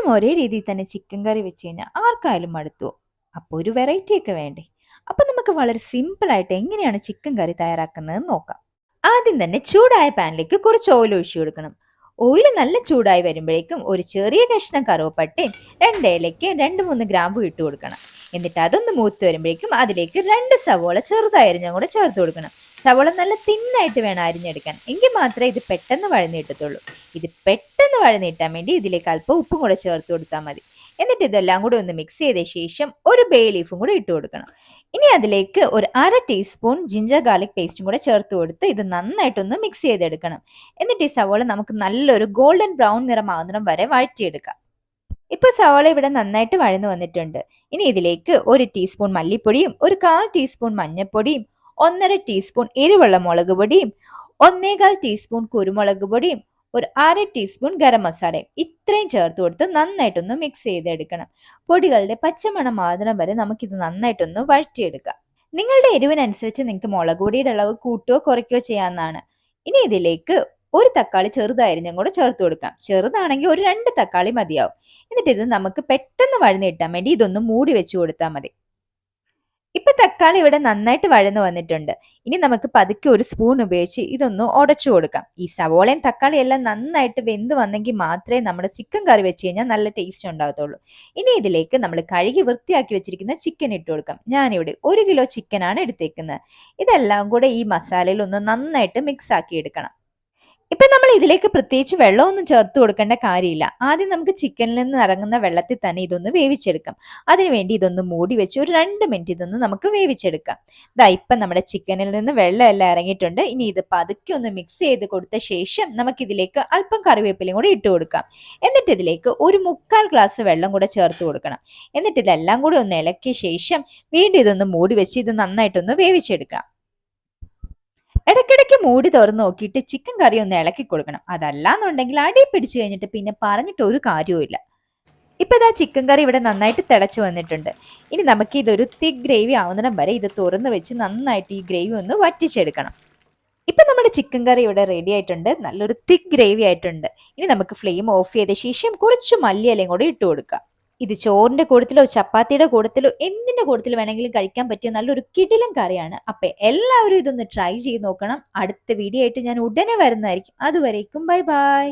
എപ്പോഴും ഒരേ രീതിയിൽ തന്നെ ചിക്കൻ കറി വെച്ച് കഴിഞ്ഞാൽ ആർക്കായാലും മടുത്തു. അപ്പോൾ ഒരു വെറൈറ്റി ഒക്കെ വേണ്ടേ? അപ്പം നമുക്ക് വളരെ സിമ്പിളായിട്ട് എങ്ങനെയാണ് ചിക്കൻ കറി തയ്യാറാക്കുന്നത് നോക്കാം. ആദ്യം തന്നെ ചൂടായ പാനിലേക്ക് കുറച്ച് ഓയിൽ ഒഴിച്ചു കൊടുക്കണം. ഓയിൽ നല്ല ചൂടായി വരുമ്പോഴേക്കും ഒരു ചെറിയ കഷ്ണം കറുവപ്പട്ടയും രണ്ട് ഏലയ്ക്ക് രണ്ട് മൂന്ന് ഗ്രാമ്പു ഇട്ട് കൊടുക്കണം. എന്നിട്ട് അതൊന്ന് മൂത്ത് വരുമ്പോഴേക്കും അതിലേക്ക് രണ്ട് സവോള ചെറുതായി അരിഞ്ഞും കൂടെ ചേർത്ത് കൊടുക്കണം. സവോള നല്ല തിന്നായിട്ട് വേണം അരിഞ്ഞെടുക്കാൻ. എങ്കിൽ മാത്രമേ ഇത് പെട്ടെന്ന് വഴന്നിട്ടത്തുള്ളൂ ഇത് പെട്ടെന്ന് വഴന്നിട്ടാൻ വേണ്ടി ഇതിലേക്ക് അല്പം ഉപ്പും കൂടെ ചേർത്ത് കൊടുത്താൽ മതി. എന്നിട്ട് ഇതെല്ലാം കൂടെ ഒന്ന് മിക്സ് ചെയ്ത ശേഷം ഒരു ബേ ലീഫും കൂടെ ഇട്ട് കൊടുക്കണം. ഇനി അതിലേക്ക് ഒരു അര ടീസ്പൂൺ ജിഞ്ചർ ഗാർലിക് പേസ്റ്റും കൂടെ ചേർത്ത് കൊടുത്ത് ഇത് നന്നായിട്ടൊന്ന് മിക്സ് ചെയ്തെടുക്കണം. എന്നിട്ട് ഈ സവോള നമുക്ക് നല്ലൊരു ഗോൾഡൻ ബ്രൗൺ നിറമാകുന്ന വരെ വഴറ്റിയെടുക്കാം. ഇപ്പൊ സവാള ഇവിടെ നന്നായിട്ട് വഴന്നു വന്നിട്ടുണ്ട്. ഇനി ഇതിലേക്ക് ഒരു ടീസ്പൂൺ മല്ലിപ്പൊടിയും ഒരു കാൽ ടീസ്പൂൺ മഞ്ഞൾപ്പൊടിയും ഒന്നര ടീസ്പൂൺ എരിവുള്ള മുളക് പൊടിയും ഒന്നേകാൽ ടീസ്പൂൺ കുരുമുളക് പൊടിയും ഒരു അര ടീസ്പൂൺ ഗരം മസാലയും ഇത്രയും ചേർത്ത് കൊടുത്ത് നന്നായിട്ടൊന്ന് മിക്സ് ചെയ്തെടുക്കണം. പൊടികളുടെ പച്ചമണം മാതളം വരെ നമുക്കിത് നന്നായിട്ടൊന്ന് വഴറ്റിയെടുക്കാം. നിങ്ങളുടെ എരിവിനനുസരിച്ച് നിങ്ങൾക്ക് മുളക് പൊടിയുടെ അളവ് കൂട്ടുകയോ കുറയ്ക്കുകയോ ചെയ്യാവുന്നതാണ്. ഇനി ഇതിലേക്ക് ഒരു തക്കാളി ചെറുതായിരുന്നു കൂടെ ചേർത്ത് കൊടുക്കാം. ചെറുതാണെങ്കിൽ ഒരു രണ്ട് തക്കാളി മതിയാവും. എന്നിട്ട് ഇത് നമുക്ക് പെട്ടെന്ന് വഴന്നിട്ടാൻ വേണ്ടി ഇതൊന്ന് മൂടി വെച്ച് കൊടുത്താൽ മതി. ഇപ്പൊ തക്കാളി ഇവിടെ നന്നായിട്ട് വഴന്നു വന്നിട്ടുണ്ട്. ഇനി നമുക്ക് പതുക്കെ ഒരു സ്പൂൺ ഉപയോഗിച്ച് ഇതൊന്ന് ഉടച്ചു കൊടുക്കാം. ഈ സവോളയും തക്കാളിയും എല്ലാം നന്നായിട്ട് വെന്ത് വന്നെങ്കിൽ മാത്രമേ നമ്മുടെ ചിക്കൻ കറി വെച്ച് കഴിഞ്ഞാൽ നല്ല ടേസ്റ്റ് ഉണ്ടാകത്തുള്ളൂ ഇനി ഇതിലേക്ക് നമ്മൾ കഴുകി വൃത്തിയാക്കി വെച്ചിരിക്കുന്ന ചിക്കൻ ഇട്ട് കൊടുക്കാം. ഞാനിവിടെ ഒരു കിലോ ചിക്കനാണ് എടുത്തേക്കുന്നത്. ഇതെല്ലാം കൂടെ ഈ മസാലയിൽ ഒന്ന് നന്നായിട്ട് മിക്സ് ആക്കി എടുക്കണം. ഇപ്പൊ നമ്മൾ ഇതിലേക്ക് പ്രത്യേകിച്ച് വെള്ളമൊന്നും ചേർത്ത് കൊടുക്കേണ്ട കാര്യമില്ല. ആദ്യം നമുക്ക് ചിക്കനിൽ നിന്ന് ഇറങ്ങുന്ന വെള്ളത്തിൽ തന്നെ ഇതൊന്ന് വേവിച്ചെടുക്കാം. അതിനുവേണ്ടി ഇതൊന്ന് മൂടി വെച്ച് ഒരു രണ്ട് മിനിറ്റ് ഇതൊന്ന് നമുക്ക് വേവിച്ചെടുക്കാം. ഇതാ ഇപ്പം നമ്മുടെ ചിക്കനിൽ നിന്ന് വെള്ളമെല്ലാം ഇറങ്ങിയിട്ടുണ്ട്. ഇനി ഇത് പതുക്കെ ഒന്ന് മിക്സ് ചെയ്ത് കൊടുത്ത ശേഷം നമുക്ക് ഇതിലേക്ക് അല്പം കറിവേപ്പിലയും കൂടി ഇട്ട് കൊടുക്കാം. എന്നിട്ട് ഇതിലേക്ക് ഒരു മുക്കാൽ ഗ്ലാസ് വെള്ളം കൂടെ ചേർത്ത് കൊടുക്കണം. എന്നിട്ട് ഇതെല്ലാം കൂടി ഒന്ന് ഇളക്കിയ ശേഷം വീണ്ടും ഇതൊന്ന് മൂടി വെച്ച് ഇത് നന്നായിട്ടൊന്ന് വേവിച്ചെടുക്കാം ഇടയ്ക്കിടയ്ക്ക് മൂടി തുറന്ന് നോക്കിയിട്ട് ചിക്കൻ കറി ഒന്ന് ഇളക്കി കൊടുക്കണം. അതല്ലാന്നുണ്ടെങ്കിൽ അടി പിടിച്ചു കഴിഞ്ഞിട്ട് പിന്നെ പറഞ്ഞിട്ട് ഒരു കാര്യവുമില്ല ഇപ്പൊ ഇതാ ചിക്കൻ കറി ഇവിടെ നന്നായിട്ട് തിളച്ച് വന്നിട്ടുണ്ട്. ഇനി നമുക്ക് ഇതൊരു തിക് ഗ്രേവി ആവുന്നിടം വരെ ഇത് തുറന്ന് വെച്ച് നന്നായിട്ട് ഈ ഗ്രേവി ഒന്ന് വറ്റിച്ചെടുക്കണം. ഇപ്പൊ നമ്മുടെ ചിക്കൻ കറി ഇവിടെ റെഡി ആയിട്ടുണ്ട്. നല്ലൊരു തിക് ഗ്രേവി ആയിട്ടുണ്ട്. ഇനി നമുക്ക് ഫ്ലെയിം ഓഫ് ചെയ്ത ശേഷം കുറച്ച് മല്ലിയിലയും കൂടി ഇട്ട് കൊടുക്കാം. ഇത് ചോറിന്റെ കൂടത്തിലോ ചപ്പാത്തിയുടെ കൂടത്തിലോ എന്തിന്റെ കൂടത്തിൽ വേണമെങ്കിലും കഴിക്കാൻ പറ്റിയ നല്ലൊരു കിടിലം കറിയാണ്. അപ്പൊ എല്ലാവരും ഇതൊന്ന് ട്രൈ ചെയ്ത് നോക്കണം. അടുത്ത വീഡിയോ ആയിട്ട് ഞാൻ ഉടനെ വരുന്നതായിരിക്കും. അതുവരേക്കും ബൈ ബൈ.